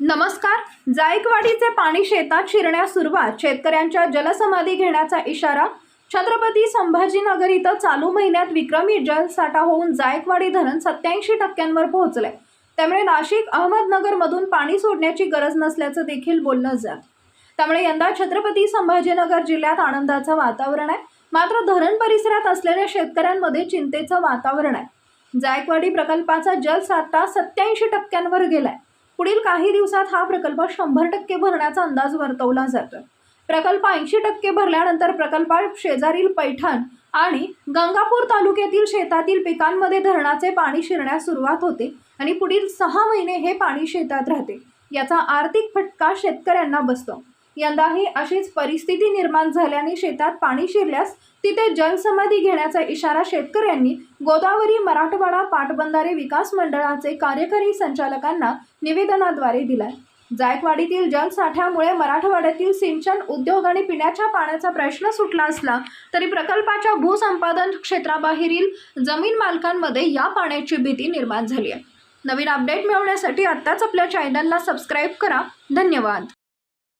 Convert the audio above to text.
नमस्कार. जायकवाडीचे पाणी शेतात शिरण्यास सुरुवात. शेतकऱ्यांच्या जलसमाधी घेण्याचा इशारा छत्रपती संभाजीनगर इथं चालू महिन्यात विक्रमी जलसाठा होऊन जायकवाडी धरण सत्याऐंशी टक्क्यांवर पोहोचले त्यामुळे नाशिक अहमदनगरमधून पाणी सोडण्याची गरज नसल्याचं देखील बोललं जात. त्यामुळे यंदा छत्रपती संभाजीनगर जिल्ह्यात आनंदाचं वातावरण आहे. मात्र धरण परिसरात असलेल्या शेतकऱ्यांमध्ये चिंतेचं वातावरण आहे. जायकवाडी प्रकल्पाचा जलसाठा सत्याऐंशी टक्क्यांवर गेलाय. पुढील काही दिवसात हा प्रकल्प शंभर टक्के भरण्याचा अंदाज वर्तवला जातो. प्रकल्प ऐंशी टक्के भरल्यानंतर प्रकल्पात शेजारील पैठण आणि गंगापूर तालुक्यातील शेतातील पिकांमध्ये धरणाचे पाणी शिरण्यास सुरुवात होते आणि पुढील सहा महिने हे पाणी शेतात राहते. याचा आर्थिक फटका शेतकऱ्यांना बसतो. यंदाही अशीच परिस्थिती निर्माण झाल्याने शेतात पाणी शिरल्यास तिथे जलसमाधी घेण्याचा इशारा शेतकऱ्यांनी गोदावरी मराठवाडा पाटबंधारे विकास मंडळाचे कार्यकारी संचालकांना निवेदनाद्वारे दिलाय. जायकवाडीतील जलसाठ्यामुळे मराठवाड्यातील सिंचन उद्योग आणि पिण्याच्या पाण्याचा प्रश्न सुटला असला तरी प्रकल्पाच्या भूसंपादन क्षेत्राबाहेरील जमीन मालकांमध्ये या पाण्याची भीती निर्माण झाली आहे. नवीन अपडेट मिळवण्यासाठी आत्ताच आपल्या चॅनलला सबस्क्राईब करा. धन्यवाद.